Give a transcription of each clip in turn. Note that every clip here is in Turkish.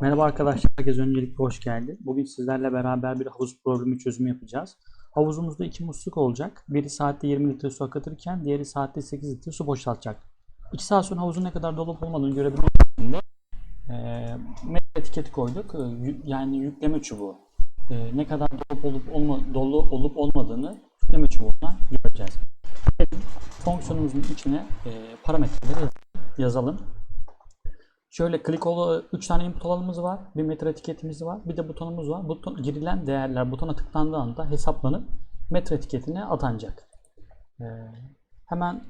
Merhaba arkadaşlar, herkese öncelikle hoş geldi. Bugün sizlerle beraber bir havuz problemi çözümü yapacağız. Havuzumuzda iki musluk olacak. Biri saatte 20 litre su akıtırken diğeri saatte 8 litre su boşaltacak. 2 saat sonra havuzun ne kadar dolup olmadığını görebilmek için de metre etiketi koyduk. Yani yükleme çubuğu. Eee, ne kadar dolup olup olma, dolu olup olmadığını yükleme çubuğuna göreceğiz. Fonksiyonumuzun içine eee, parametreleri yazalım. Şöyle klikolu 3 tane input alanımız var. Bir metre etiketimiz var. Bir de butonumuz var. Buton, girilen değerler butona tıklandığı anda hesaplanıp metre etiketine atanacak. Ee, hemen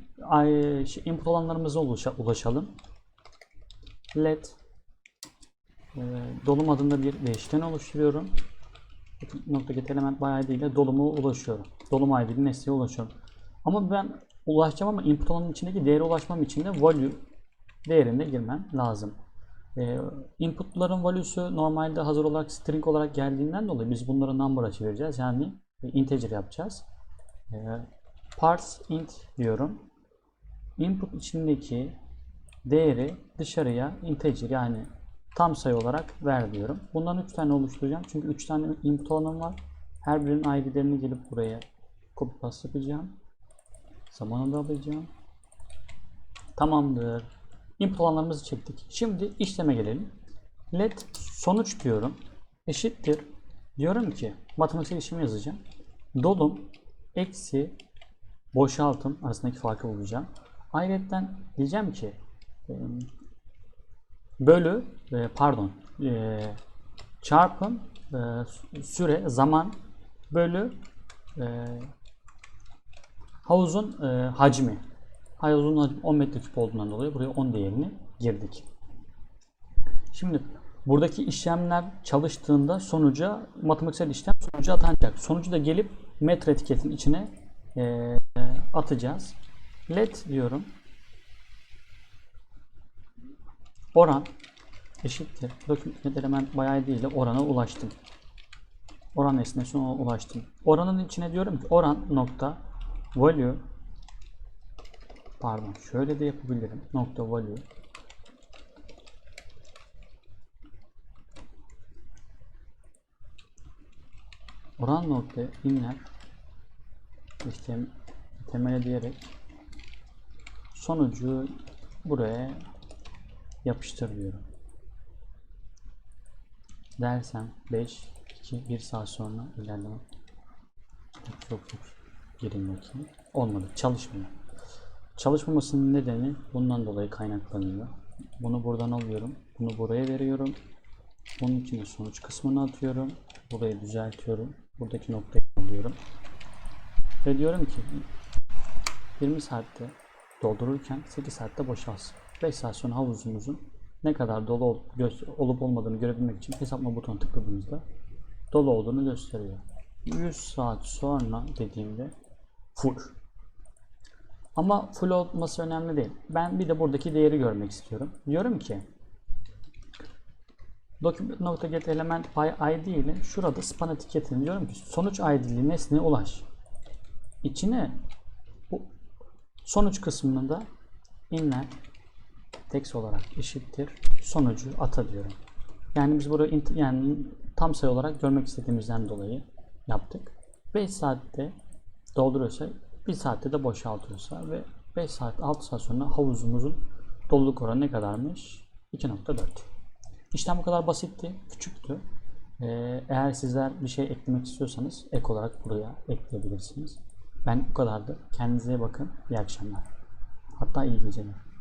şey, input alanlarımıza ulaşa- ulaşalım. Led e, dolum adında bir değişken oluşturuyorum. Nokta get element by ile doluma ulaşıyorum. Dolum id'li nesneye ulaşıyorum. Ama ben ulaşacağım ama input alanının içindeki değere ulaşmam için de value değerinde girmem lazım. Ee, inputların value'su normalde hazır olarak string olarak geldiğinden dolayı biz bunları number'a çevireceğiz. Yani e, integer yapacağız. Ee, parse int diyorum. Input içindeki değeri dışarıya integer yani tam sayı olarak ver diyorum. Bundan 3 tane oluşturacağım. Çünkü 3 tane input alanım var. Her birinin id'lerini gelip buraya copy paste yapacağım. Zamanında alacağım. Tamamdır. Input alanlarımızı çektik. Şimdi işleme gelelim. Let sonuç diyorum. Eşittir. Diyorum ki matematiksel işlemi yazacağım. Dolum eksi boşaltım arasındaki farkı bulacağım. Ayrıca diyeceğim ki e, bölü e, pardon e, çarpım süre zaman bölü havuzun e, Havuzun hacmi 10 metreküp olduğundan dolayı buraya 10 değerini girdik. Şimdi buradaki işlemler çalıştığında sonuca matematiksel işlem sonucu atanacak. Sonucu da gelip metre etiketin içine e, atacağız. Let diyorum. Oran eşittir. Document element bayağı değil de orana ulaştım. Oran nesnesine ulaştım. Oranın içine diyorum ki oran nokta value pardon şöyle de yapabilirim. Nokta value oran nokta inler işte temele diyerek sonucu buraya yapıştır diyorum. Dersem 5 2 1 saat sonra ilerleme çok çok gireyim bakayım. Olmadı. Çalışmıyor. Çalışmamasının nedeni bundan dolayı kaynaklanıyor. Bunu buradan alıyorum. Bunu buraya veriyorum. Bunun içine sonuç kısmını atıyorum. Burayı düzeltiyorum. Buradaki noktayı alıyorum. Ve diyorum ki 20 saatte doldururken 8 saatte boşalsın. 5 saat sonra havuzumuzun ne kadar dolu ol- olup olmadığını görebilmek için hesaplama butonuna tıkladığımızda dolu olduğunu gösteriyor. 100 saat sonra dediğimde full. Ama full olması önemli değil. Ben bir de buradaki değeri görmek istiyorum. Diyorum ki document.get element by id ile şurada span etiketini diyorum ki sonuç id'li nesneye ulaş. İçine bu sonuç kısmında inler text olarak eşittir sonucu ata diyorum. Yani biz burayı yani tam sayı olarak görmek istediğimizden dolayı yaptık. 5 saatte dolduruyorsa 1 saatte de boşaltıyorsa ve 5 saat 6 saat sonra havuzumuzun doluluk oranı ne kadarmış? 2.4. İşlem bu kadar basitti, küçüktü. Ee, eğer sizler bir şey eklemek istiyorsanız ek olarak buraya ekleyebilirsiniz. Ben bu kadardı. Kendinize bakın. İyi akşamlar. Hatta iyi geceler.